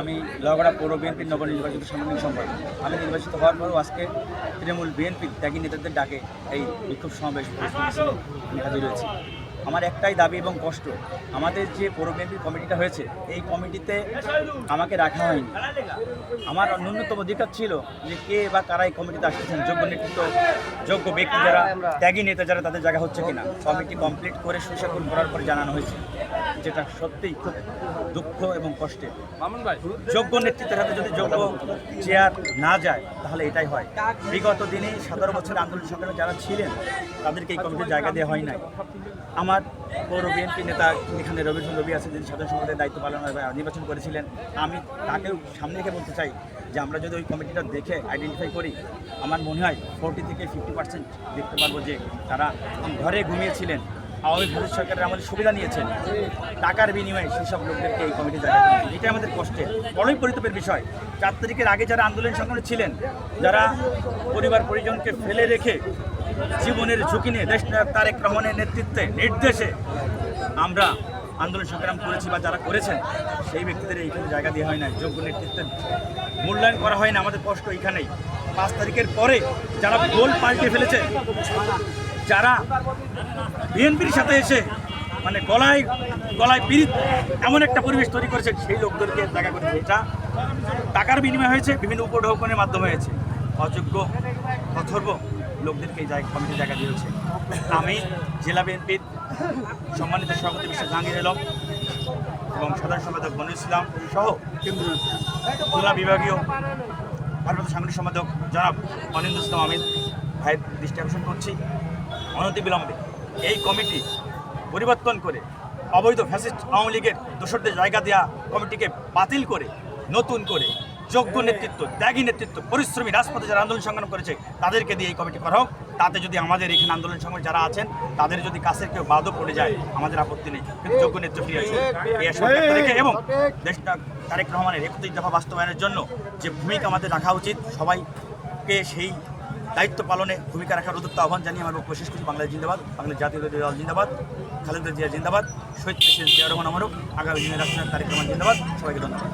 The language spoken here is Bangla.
আমি লগড়া পৌর বিএনপির নবনির্বাচিত সাংগঠনিক সম্পাদক। আমি নির্বাচিত হওয়ার পরও আজকে তৃণমূল বিএনপির ত্যাগী নেতাদের ডাকে এই বিক্ষোভ সমাবেশ আমি হাজির হয়েছি। আমার একটাই দাবি এবং কষ্ট, আমাদের যে পৌর বিএনপির কমিটিটা হয়েছে, এই কমিটিতে আমাকে রাখা হয়নি। আমার ন্যূনতম অধিকার ছিল যে কে বা কারা এই কমিটিতে আসতেছেন, যোগ্য নেতৃত্ব, যোগ্য ব্যক্তি যারা, ত্যাগী নেতা যারা, তাদের জায়গা হচ্ছে কিনা? কমিটি কমপ্লিট করে সুশাসন করার পরে জানানো হয়েছে, যেটা সত্যিই খুব দুঃখ এবং কষ্টের। যোগ্য নেতৃত্বের হাতে যদি যোগ্য চেয়ার না যায়, তাহলে এটাই হয়। বিগত দিনে সতেরো বছর আন্দোলন সংগ্রামে যারা ছিলেন, তাদেরকে এই কমিটির জায়গা দেওয়া হয় নাই। আমার পৌর বিএনপি নেতা এখানে রবীন্দ্র রবি আছে, যিনি সাধারণ সম্পাদকের দায়িত্ব পালন নির্বাচন করেছিলেন। আমি তাকেও সামনে রেখে বলতে চাই যে আমরা যদি ওই কমিটিটা দেখে আইডেন্টিফাই করি, আমার মনে হয় ফোরটি থেকে ফিফটি পার্সেন্ট দেখতে পারব যে তারা ঘরে ঘুমিয়েছিলেন। আওয়ামী ভারত সরকারের আমাদের সুবিধা নিয়েছেন। টাকার বিনিময়ে সেসব লোকদেরকে এই কমিটি জায়গা এটাই আমাদের কষ্টের। বড়ই পরিতাপের বিষয়। চার তারিখের আগে যারা আন্দোলন সংগ্রামে ছিলেন, যারা পরিবার পরিজনকে ফেলে রেখে জীবনের ঝুঁকি নিয়ে দেশ নায়ক তারেক রহমানের নেতৃত্বে নির্দেশে আমরা আন্দোলন সংগ্রাম করেছি বা যারা করেছেন, সেই ব্যক্তিদের এইখানে জায়গা দেওয়া হয় না যোগ্য নেতৃত্বের মূল্যায়ন করা হয় না আমাদের কষ্ট এইখানেই। পাঁচ তারিখের পরে যারা গোল পাল্টে ফেলেছে, যারা বিএনপির সাথে এসে মানে গলায় গলায় পিড়িত এমন একটা পরিবেশ তৈরি করেছে, সেই লোকদেরকে দেখা করেছে এটা টাকার বিনিময় হয়েছে, বিভিন্ন উপঢৌকনের মাধ্যমে হয়েছে। অযোগ্য, অথর্ব লোকদেরকে এই জায়গা কমিটি জায়গা দিয়েছে। আমি জেলা বিএনপির সম্মানিত সভাপতি বিশ্ব জাহাঙ্গীর আলম এবং সাধারণ সম্পাদক মনির ইসলাম সহ খুলনা বিভাগীয় ভারপ্রাপ্ত সাংগঠনিক সম্পাদক জনাব অনিন্দ ইসলাম আমিন ভাইয়ের দৃষ্টি আকর্ষণ করছি। অনতিবিলম্বে এই কমিটি পরিবর্তন করে অবৈধ ফ্যাসিস্ট আওয়ামী লীগের দোসরদের জায়গা দেওয়া কমিটিকে বাতিল করে, নতুন করে যোগ্য নেতৃত্ব, ত্যাগী নেতৃত্ব, পরিশ্রমী রাজপথে যারা আন্দোলন সংগ্রাম করেছে, তাদেরকে দিয়ে এই কমিটি করা হোক। তাতে যদি আমাদের এখানে আন্দোলন সংগ্রামে যারা আছেন, তাদের যদি কাছের কেউ বাদও পড়ে যায়, আমাদের আপত্তি নেই। কিন্তু যোগ্য নেতৃত্ব এই এবং দেশটা তারেক রহমানের একত্রিশ দফা বাস্তবায়নের জন্য যে ভূমিকা আমাদের রাখা উচিত, সবাইকে সেই দায়িত্ব পালনে ভূমিকা রাখার উদ্যুক্ত আহ্বান জানিয়ে আমার বক্তব্য শেষ করছি। জিন্দাবাদ, বাংলাদেশ জাতীয় দল জিন্দাবাদ, খালেদা জিয়া জিন্দাবাদ, শহীদ প্রেসিডেন্ট জিয়া রহমান আমরক আগামী দিনের রাষ্ট্রনাথ তারেক রহমান জিন্দাবাদ। সবাইকে ধন্যবাদ।